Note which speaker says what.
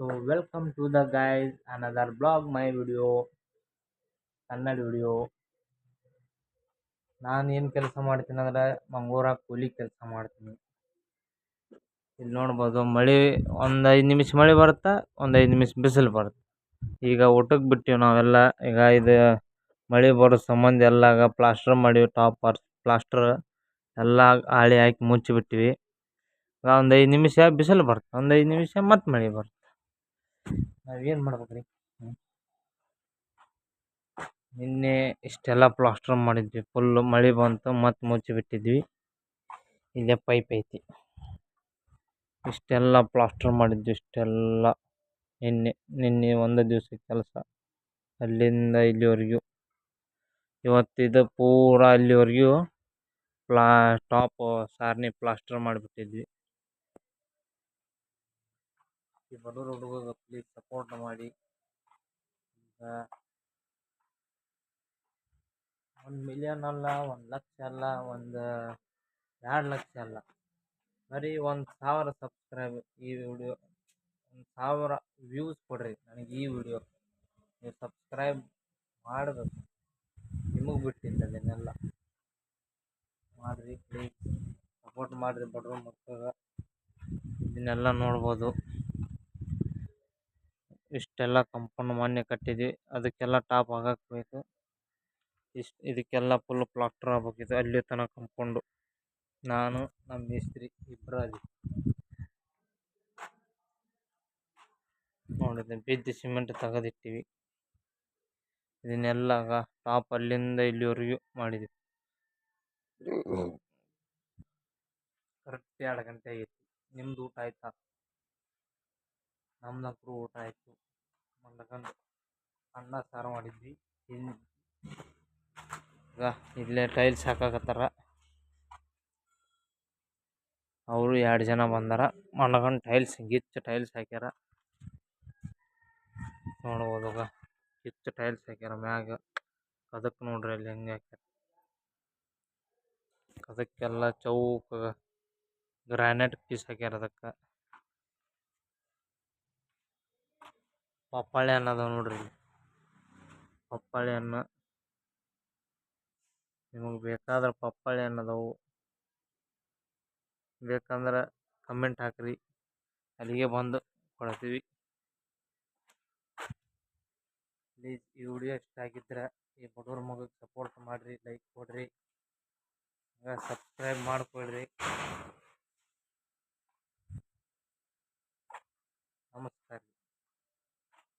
Speaker 1: So welcome to the guys another blog my video Kannada video ನಾನು ಏನು ಕೆಲಸ ಮಾಡ್ತೀನಿ ಅಂದ್ರೆ ಮಂಗಳೂರಾಗ ಕೂಲಿ ಕೆಲಸ ಮಾಡ್ತೀನಿ. ಇಲ್ಲಿ ನೋಡ್ಬೋದು ಮಳೆ, ಒಂದು ಐದು ನಿಮಿಷ ಮಳೆ ಬರುತ್ತೆ, ಒಂದು ಐದು ನಿಮಿಷ ಬಿಸಿಲು ಬರುತ್ತೆ. ಈಗ ಊಟಕ್ಕೆ ಬಿಟ್ಟಿವಿ ನಾವೆಲ್ಲ, ಈಗ ಇದು ಮಳೆ ಬರೋ ಸಂಬಂಧ ಎಲ್ಲ ಪ್ಲಾಸ್ಟರ್ ಮಾಡೀವಿ ಟಾಪ್ ಪ್ಲಾಸ್ಟರ್ ಎಲ್ಲ ಹಾಳಿ ಹಾಕಿ ಮುಚ್ಚಿಬಿಟ್ಟಿವಿ. ಈಗ ಒಂದು ಐದು ನಿಮಿಷ ಬಿಸಿಲು ಬರ್ತದೆ ಒಂದು ಐದು ನಿಮಿಷ ಮತ್ತೆ ಮಳೆ ಬರುತ್ತೆ. ನಾವೇನು ಮಾಡ್ಬೇಕು ರೀ ನಿನ್ನೆ ಇಷ್ಟೆಲ್ಲ ಪ್ಲಾಸ್ಟರ್ ಮಾಡಿದ್ವಿ. ಫುಲ್ಲು ಮಳೆ ಬಂತು, ಮತ್ತೆ ಮುಚ್ಚಿಬಿಟ್ಟಿದ್ವಿ ಇಲ್ಲೇ ಪೈಪ್ ಐತಿ. ಇಷ್ಟೆಲ್ಲ ಪ್ಲಾಸ್ಟರ್ ಮಾಡಿದ್ವಿ, ಇಷ್ಟೆಲ್ಲ. ನಿನ್ನೆ ನಿನ್ನೆ ಒಂದು ದಿವಸ ಕೆಲಸ. ಅಲ್ಲಿಂದ ಇಲ್ಲಿವರೆಗೂ. ಇವತ್ತಿದು ಪೂರ ಅಲ್ಲಿವರೆಗೂ ಪ್ಲಾ ಟಾಪು ಸಾರ್ನಿ ಪ್ಲಾಸ್ಟರ್ ಮಾಡಿಬಿಟ್ಟಿದ್ವಿ. ಈ ಬಡವ್ರ ಹುಡುಗ ಪ್ಲೀಸ್ ಸಪೋರ್ಟ್ ಮಾಡಿ. ಒಂದು ಮಿಲಿಯನ್ ಅಲ್ಲ, ಒಂದು ಲಕ್ಷ ಅಲ್ಲ, ಒಂದು ಎರಡು ಲಕ್ಷ ಅಲ್ಲ. ಬರೀ ಒಂದು ಸಾವಿರ ಸಬ್ಸ್ಕ್ರೈಬ್ ಈ ವಿಡಿಯೋ ಒಂದು ಸಾವಿರ ವ್ಯೂಸ್ ಕೊಡ್ರಿ ನನಗೆ ಈ ವಿಡಿಯೋ ನೀವು ಸಬ್ಸ್ಕ್ರೈಬ್ ಮಾಡಬೇಕು. ನಿಮಗೆ ಬಿಟ್ಟಿಲ್ಲ ಅದನ್ನೆಲ್ಲ. ಮಾಡಿರಿ ಪ್ಲೀಸ್ ಸಪೋರ್ಟ್ ಮಾಡಿರಿ ಬಡವ್ರ ಮಕ್ಕಳಿಗೆ. ಇದನ್ನೆಲ್ಲ ನೋಡ್ಬೋದು. ಇಷ್ಟೆಲ್ಲ ಕಂಪೌಂಡ್ ಮೊನ್ನೆ ಕಟ್ಟಿದ್ವಿ. ಅದಕ್ಕೆಲ್ಲ ಟಾಪ್ ಆಗಕ್ಕೆ ಬೇಕು ಇಷ್ಟು ಇದಕ್ಕೆಲ್ಲ ಫುಲ್ ಪ್ಲಾಸ್ಟರ್ ಆಗ್ಬೇಕಿದೆ ಅಲ್ಲಿ ತನಕ ಕಂಪೌಂಡು. ನಾನು ನಮ್ಮ ಮೇಸ್ತ್ರಿ ಇಬ್ಬರು ಅದೀವಿ. ನೋಡಿದ್ರೆ ಬಿದ್ದು ಸಿಮೆಂಟ್ ತೆಗೆದಿಟ್ಟಿವಿ. ಇದನ್ನೆಲ್ಲ ಟಾಪ್ ಅಲ್ಲಿಂದ ಇಲ್ಲಿವರೆಗೂ ಮಾಡಿದ್ವಿ. ಕರೆಕ್ಟ್ ಎರಡು ಗಂಟೆ ಆಗಿತ್ತು. ನಿಮ್ದು ಊಟ ಆಯ್ತಾ? ನಮ್ದಂತೂ ಊಟ ಆಯಿತು. ಮಲ್ಕೊಂಡು ಅನ್ನ, ಸಾರು ಮಾಡಿದ್ವಿ. ಇನ್ನು ಈಗ ಇಲ್ಲೇ ಟೈಲ್ಸ್ ಹಾಕಕತ್ತಾರ. ಅವರು ಎರಡು ಜನ ಬಂದಾರ. ಮಲ್ಕೊಂಡು ಟೈಲ್ಸ್ ಗಿಚ್ಚ ಟೈಲ್ಸ್ ಹಾಕ್ಯಾರ. ನೋಡ್ಬೋದಾಗ ಗಿಚ್ಚ ಟೈಲ್ಸ್ ಹಾಕ್ಯಾರ ಮ್ಯಾಗ. ಅದಕ್ಕೆ ನೋಡ್ರಿ ಅಲ್ಲಿ ಹೆಂಗೆ ಹಾಕ್ಯಾರ. ಅದಕ್ಕೆಲ್ಲ ಚೌಕ ಗ್ರಾನೈಟ್ ಪೀಸ್ ಹಾಕ್ಯಾರ ಅದಕ್ಕೆ. ಪಪ್ಪಾಳಿ ಹಣ್ಣು ಅದಾವ ನೋಡ್ರಿ ಪಪ್ಪಾಳಿ ಹಣ್ಣು ನಿಮಗೆ ಬೇಕಾದ್ರೆ ಪಪ್ಪಾಳಿ ಹಣ್ಣು ಅದಾವು. ಬೇಕಂದ್ರೆ ಕಮೆಂಟ್ ಹಾಕ್ರಿ. ಅಲ್ಲಿಗೆ ಬಂದು ಕೊಡ್ತೀವಿ. ಪ್ಲೀಸ್ ಈ ವಿಡಿಯೋ ಇಷ್ಟ ಆಗಿದ್ರೆ ಈ ಬಡವ್ರ ಮಗಗೆ ಸಪೋರ್ಟ್ ಮಾಡಿರಿ ಲೈಕ್ ಕೊಡ್ರಿ. ಸಬ್ಸ್ಕ್ರೈಬ್ ಮಾಡ್ಕೊಳ್ರಿ.